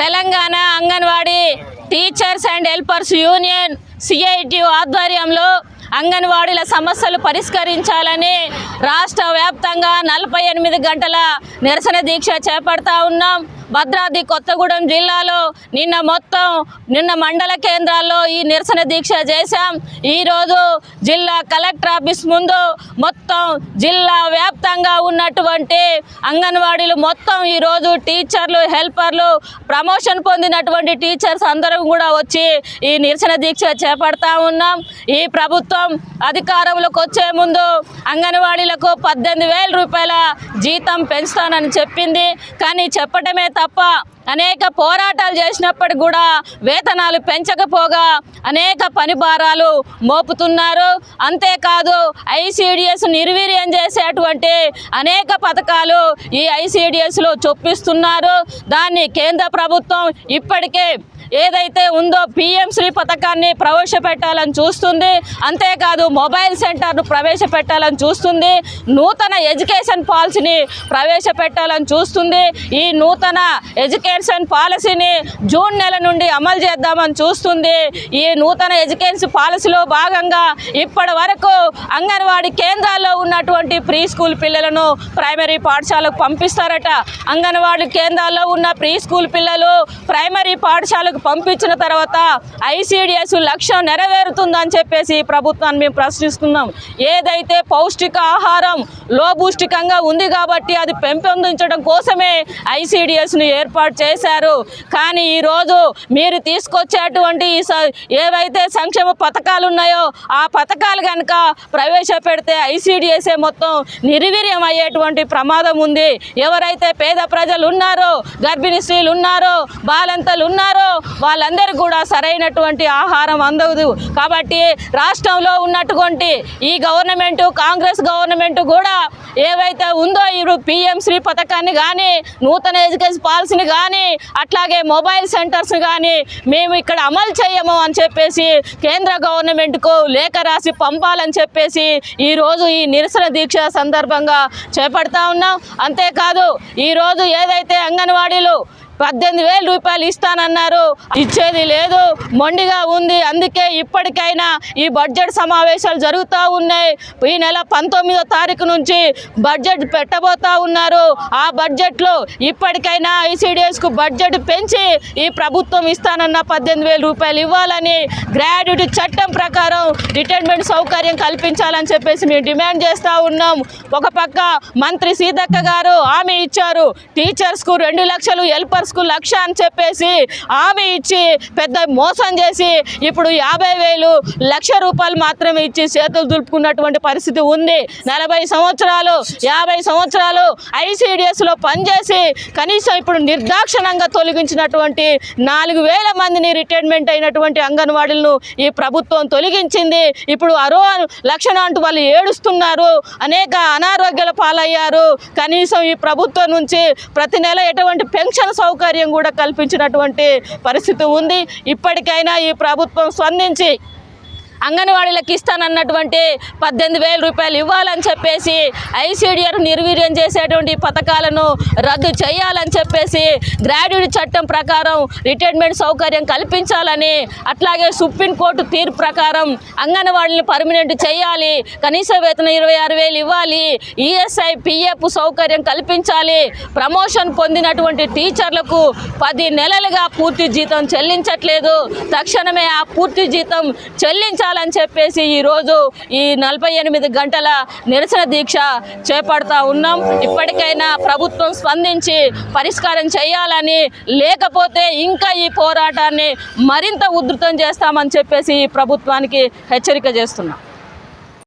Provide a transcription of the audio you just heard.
Telangana Anganwadi teachers and helpers union CIT ఆధ్వర్యంలో అంగన్వాడీల సమస్యలు పరిష్కరించాలని రాష్ట్ర వ్యాప్తంగా నలభై ఎనిమిది గంటల నిరసన దీక్ష చేపడతా ఉన్నాం. భద్రాద్రి కొత్తగూడెం జిల్లాలో నిన్న మొత్తం నిన్న మండల కేంద్రాల్లో ఈ నిరసన దీక్ష చేశాం. ఈరోజు జిల్లా కలెక్టర్ ఆఫీస్ ముందు మొత్తం జిల్లా వ్యాప్తంగా ఉన్నటువంటి అంగన్వాడీలు మొత్తం ఈరోజు టీచర్లు హెల్పర్లు ప్రమోషన్ పొందినటువంటి టీచర్స్ అందరం కూడా వచ్చి ఈ నిరసన దీక్ష చేపడతా ఉన్నాం. ఈ ప్రభుత్వం అధికారంలోకి వచ్చే ముందు అంగన్వాడీలకు పద్దెనిమిది వేల రూపాయల జీతం పెంచుతానని చెప్పింది. కానీ చెప్పడమే తప్ప అనేక పోరాటాలు చేసినప్పటికి కూడా వేతనాలు పెంచకపోగా అనేక పని భారాలు మోపుతున్నారు. అంతేకాదు ఐసీడిఎస్ నిర్వీర్యం చేసేటువంటి అనేక పథకాలు ఈ ఐసీడిఎస్లో చొప్పిస్తున్నారు. దాన్ని కేంద్ర ప్రభుత్వం ఇప్పటికే ఏదైతే ఉందో పీఎం శ్రీ పథకాన్ని ప్రవేశపెట్టాలని చూస్తుంది అంతేకాదు మొబైల్ సెంటర్ను ప్రవేశపెట్టాలని చూస్తుంది నూతన ఎడ్యుకేషన్ పాలసీని ప్రవేశపెట్టాలని చూస్తుంది ఈ నూతన ఎడ్యుకేషన్ పాలసీని జూన్ నెల నుండి అమలు చేద్దామని చూస్తుంది. ఈ నూతన ఎడ్యుకేషన్ పాలసీలో భాగంగా ఇప్పటి వరకు అంగన్వాడీ కేంద్రాల్లో ఉన్నటువంటి ప్రీ స్కూల్ పిల్లలను ప్రైమరీ పాఠశాలకు పంపిస్తారట. అంగన్వాడీ కేంద్రాల్లో ఉన్న ప్రీ స్కూల్ పిల్లలు ప్రైమరీ పాఠశాలకు పంపించిన తర్వాత ఐసీడిఎస్ లక్ష్యం నెరవేరుతుందని చెప్పేసి ప్రభుత్వాన్ని మేము ప్రశ్నిస్తున్నాం. ఏదైతే పౌష్టిక ఆహారం లోపూష్టికంగా ఉంది కాబట్టి అది పెంపొందించడం కోసమే ఐసీడిఎస్ను ఏర్పాటు చేశారు. కానీ ఈరోజు మీరు తీసుకొచ్చేటువంటి ఈ స- ఏవైతే సంక్షేమ పథకాలు ఉన్నాయో ఆ పథకాలు కనుక ప్రవేశపెడితే ఐసీడిఎస్ఏ మొత్తం నిర్వీర్యం అయ్యేటువంటి ప్రమాదం ఉంది. ఎవరైతే పేద ప్రజలు ఉన్నారో గర్భిణీ స్త్రీలు ఉన్నారో బాలంతలు ఉన్నారో వాళ్ళందరూ కూడా సరైనటువంటి ఆహారం అందదు. కాబట్టి రాష్ట్రంలో ఉన్నటువంటి ఈ గవర్నమెంట్ కాంగ్రెస్ గవర్నమెంట్ కూడా ఏవైతే ఉందో ఇప్పుడు పిఎం శ్రీ పథకాన్ని కానీ నూతన ఎడ్యుకేషన్ పాలసీని కానీ అట్లాగే మొబైల్ సెంటర్స్ కానీ మేము ఇక్కడ అమలు చేయము అని చెప్పేసి కేంద్ర గవర్నమెంట్కు లేఖ రాసి పంపాలని చెప్పేసి ఈరోజు ఈ నిరసన దీక్ష సందర్భంగా చేపడతా ఉన్నాం. అంతేకాదు ఈరోజు ఏదైతే అంగన్వాడీలు పద్దెనిమిది వేల రూపాయలు ఇస్తానన్నారు. ఇచ్చేది లేదు. మొండిగా ఉంది. అందుకే ఇప్పటికైనా ఈ బడ్జెట్ సమావేశాలు జరుగుతూ ఉన్నాయి. ఈ నెల పంతొమ్మిదో తారీఖు నుంచి బడ్జెట్ పెట్టబోతా ఉన్నారు. ఆ బడ్జెట్లో ఇప్పటికైనా ఐసీడిఎస్కు బడ్జెట్ పెంచి ఈ ప్రభుత్వం ఇస్తానన్న పద్దెనిమిది వేల రూపాయలు ఇవ్వాలని గ్రాడ్యుటీ చట్టం ప్రకారం రిటైర్మెంట్ సౌకర్యం కల్పించాలని చెప్పేసి మేము డిమాండ్ చేస్తూ ఉన్నాం. ఒక పక్క మంత్రి సీతక్క గారు హామీ ఇచ్చారు. టీచర్స్కు రెండు లక్షలు హెల్పర్ హెల్పర్స్కు లక్ష అని చెప్పేసి హామీ ఇచ్చి పెద్ద మోసం చేసి ఇప్పుడు యాభై వేలు లక్ష రూపాయలు మాత్రమే ఇచ్చి చేతులు దులుపుకున్నటువంటి పరిస్థితి ఉంది. నలభై సంవత్సరాలు యాభై సంవత్సరాలు ఐసీడిఎస్లో పనిచేసి కనీసం ఇప్పుడు నిర్దాక్షణంగా తొలగించినటువంటి నాలుగు వేల మందిని రిటైర్మెంట్ అయినటువంటి అంగన్వాడీలను ఈ ప్రభుత్వం తొలగించింది. ఇప్పుడు అరో లక్షణ అంటూ వాళ్ళు ఏడుస్తున్నారు. అనేక అనారోగ్యాల పాలయ్యారు. కనీసం ఈ ప్రభుత్వం నుంచి ప్రతి నెల ఎటువంటి పెన్షన్ సౌకర్యం సౌకర్యం కూడా కల్పించినటువంటి పరిస్థితి ఉంది. ఇప్పటికైనా ఈ ప్రభుత్వం స్పందించి అంగన్వాడీలకు ఇస్తానన్నటువంటి పద్దెనిమిది వేల రూపాయలు ఇవ్వాలని చెప్పేసి ఐసీడీఆర్ నిర్వీర్యం చేసేటువంటి పథకాలను రద్దు చేయాలని చెప్పేసి గ్రాడ్యుయేట్ చట్టం ప్రకారం రిటైర్మెంట్ సౌకర్యం కల్పించాలని అట్లాగే సుప్రీంకోర్టు తీర్పు ప్రకారం అంగన్వాడీని పర్మనెంట్ చేయాలి. కనీస వేతనం ఇరవై ఆరు వేలు ఇవ్వాలి. ఈఎస్ఐ పిఎఫ్ సౌకర్యం కల్పించాలి. ప్రమోషన్ పొందినటువంటి టీచర్లకు పది నెలలుగా పూర్తి జీతం చెల్లించట్లేదు. తక్షణమే ఆ పూర్తి జీతం చెల్లించాలని చెప్పేసి ఈరోజు ఈ నలభై ఎనిమిది గంటల నిరసన దీక్ష చేపడతా ఉన్నాం. ఇప్పటికైనా ప్రభుత్వం స్పందించి పరిష్కారం చేయాలని లేకపోతే ఇంకా ఈ పోరాటాన్ని మరింత ఉధృతం చేస్తామని చెప్పేసి ఈ ప్రభుత్వానికి హెచ్చరిక చేస్తున్నాం.